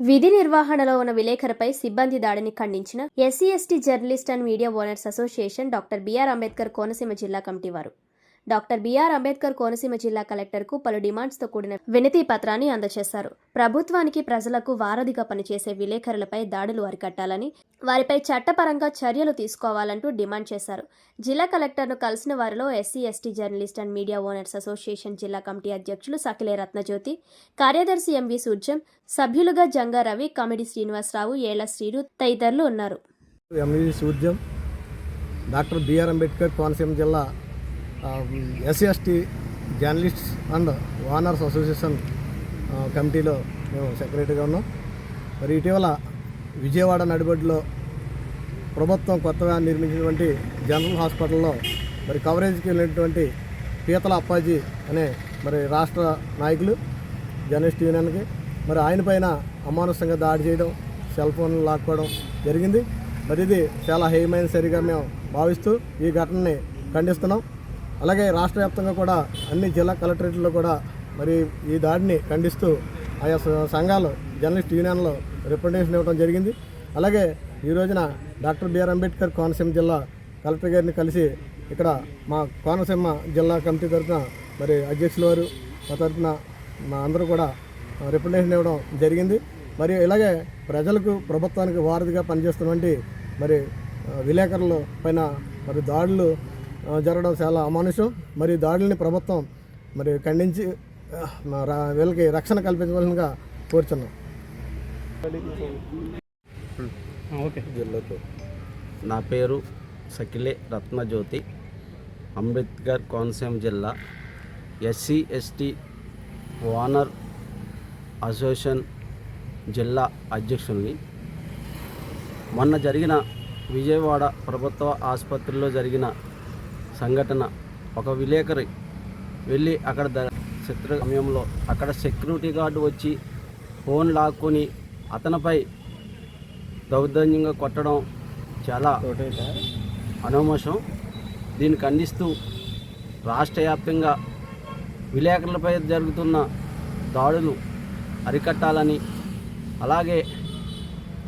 విధి నిర్వహణలో ఉన్న విలేకరుపై సిబ్బంది దాడిని ఖండించిన SC ST journalist and media owners association doctor BR Ambedkar Konaseema జిల్లా కమిటీ వారు. డాక్టర్ బిఆర్ అంబేద్కర్ కోనసీమ జిల్లా కలెక్టర్కు పలు డిమాండ్స్తో కూడిన వినతి పత్రాన్ని అందజేశారు. ప్రభుత్వానికి ప్రజలకు వారధిగా పనిచేసే విలేకరులపై దాడులు అరికట్టాలని వారిపై చట్టపరంగా చర్యలు తీసుకోవాలంటూ డిమాండ్ చేశారు. జిల్లా కలెక్టర్ను కలిసిన వారిలో SC ST journalist and media owners association జిల్లా కమిటీ అధ్యక్షులు సకిలే రత్నజ్యోతి కార్యదర్శి ఎంవి సూర్యం సభ్యులుగా జంగా రవి కమిడి శ్రీనివాసరావు ఏళ్ళ శ్రీరు తదితరులు ఉన్నారు. సూర్యం డాక్టర్ బిఆర్ అంబేద్కర్ కోనసీమ జిల్లా SC ST journalists and owners association కమిటీలో మేము సెక్రటరీగా ఉన్నాం. మరి ఇటీవల విజయవాడ నడిబడిలో ప్రభుత్వం కొత్తగా నిర్మించినటువంటి జనరల్ హాస్పిటల్లో మరి కవరేజ్కి వెళ్ళినటువంటి పీతల అప్పాజీ అనే మరి రాష్ట్ర నాయకులు జర్నలిస్ట్ యూనియన్కి మరి ఆయన పైన అమానుషంగా దాడి చేయడం సెల్ ఫోన్లు లాక్కోవడం జరిగింది. మరి ఇది చాలా హేయమైన సరిగా మేము భావిస్తూ ఈ ఘటనని ఖండిస్తున్నాం. అలాగే రాష్ట్ర వ్యాప్తంగా కూడా అన్ని జిల్లా కలెక్టరేట్లో కూడా మరి ఈ దాడిని ఖండిస్తూ ఆయా సంఘాలు జర్నలిస్ట్ యూనియన్లో రిప్రజెంటేషన్ ఇవ్వడం జరిగింది. అలాగే ఈ రోజున డాక్టర్ బిఆర్ అంబేద్కర్ కోనసీమ జిల్లా కలెక్టర్ గారిని కలిసి ఇక్కడ మా కోనసీమ జిల్లా కమిటీ తరఫున మరి అధ్యక్షుల వారు మా తరఫున మా అందరూ కూడా రిప్రజెంటేషన్ ఇవ్వడం జరిగింది. మరి ఇలాగే ప్రజలకు ప్రభుత్వానికి వారధిగా పనిచేస్తున్నటువంటి మరి విలేకరుల పైన మరి దాడులు జరగడం చాలా అమానుషం. మరి దాడుల్ని ప్రభుత్వం మరి ఖండించి వీళ్ళకి రక్షణ కల్పించవలసిందిగా కోరుచున్నాం. ఓకే. జిల్లాతో. నా పేరు సకిలే రత్నజ్యోతి అంబేద్కర్ కోనసీమ జిల్లా. ఎస్సీ ఎస్టీ ఓనర్ అసోసియేషన్ జిల్లా అధ్యక్షుల్ని. మొన్న జరిగిన విజయవాడ ప్రభుత్వ ఆసుపత్రిలో జరిగిన సంఘటన. ఒక విలేకరి వెళ్ళి అక్కడ చిత్ర సమయంలో అక్కడ సెక్యూరిటీ గార్డు వచ్చి ఫోన్ లాక్కొని అతనిపై దౌర్జన్యంగా కొట్టడం చాలా అనవమోషం దీన్ని ఖండిస్తూ రాష్ట్ర వ్యాప్తంగా విలేకరులపై జరుగుతున్న దాడులు అరికట్టాలని అలాగే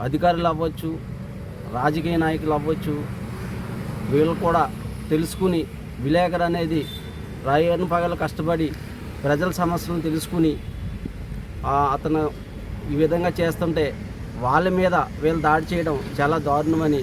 అధికారులు అవ్వచ్చు రాజకీయ నాయకులు అవ్వచ్చు వీళ్ళు కూడా తెలుసుకుని విలేకరు అనేది రాయని పగలు కష్టపడి ప్రజల సమస్యలను తెలుసుకుని అతను ఈ విధంగా చేస్తుంటే వాళ్ళ మీద వీళ్ళు దాడి చేయడం చాలా దారుణమని